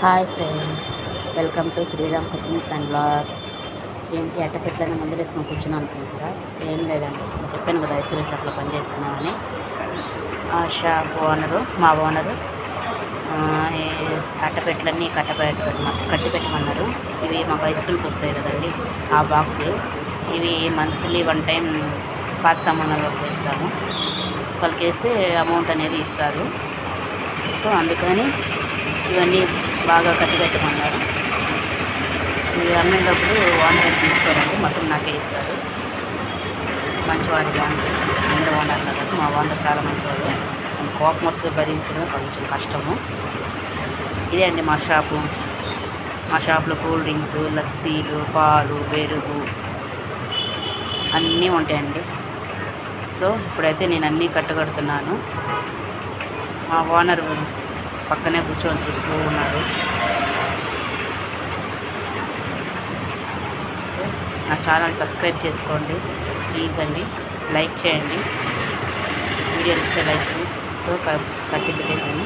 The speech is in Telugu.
Hi friends welcome to Sriram cookings and blogs ఏంటి అట్టపెట్లని ముందు వేసుకొని కూర్చున్నాను అనుకుంటారా ఏం లేదండి. నేను చెప్పాను కదా ఐశ్వర్య షాప్లో పనిచేస్తున్నామని ఆ షాప్ ఓనరు మా ఓనరు అట్టపెట్లన్నీ కట్టపెట్టమన్నారు కట్టి పెట్టమన్నారు ఇవి మాకు ఐస్ క్రీమ్స్ వస్తాయి కదండి ఆ బాక్సులు ఇవి మంత్లీ వన్ టైం పాత సమానంలో చేస్తాము వాళ్ళకి వేస్తే అమౌంట్ అనేది ఇస్తారు. సో అందుకని ఇవన్నీ బాగా కట్టి పెట్టమన్నారు అమ్మేటప్పుడు ఓనర్ తీసుకోరండి. మొత్తం నాకే ఇస్తారు. మంచివాడిగా ఉంటుంది అందరూ ఓనర్ కాబట్టి మా ఓనర్ చాలా మంచివాడు. కోపం వస్తే భరించడం కొంచెం కష్టము. ఇదే అండి మా షాపు. మా షాప్లో కూల్ డ్రింక్స్ లస్సీలు పాలు పెరుగు అన్నీ ఉంటాయండి. సో ఇప్పుడైతే నేను అన్నీ కట్టగడుతున్నాను. మా ఓనర్ పక్కనే కూర్చొని చూస్తూ ఉన్నారు. సో నా ఛానల్ సబ్స్క్రైబ్ చేసుకోండి. ప్లీజ్ అండి. లైక్ చేయండి. వీడియో ఇస్తే లైక్. సో కట్టి పెట్టేసాను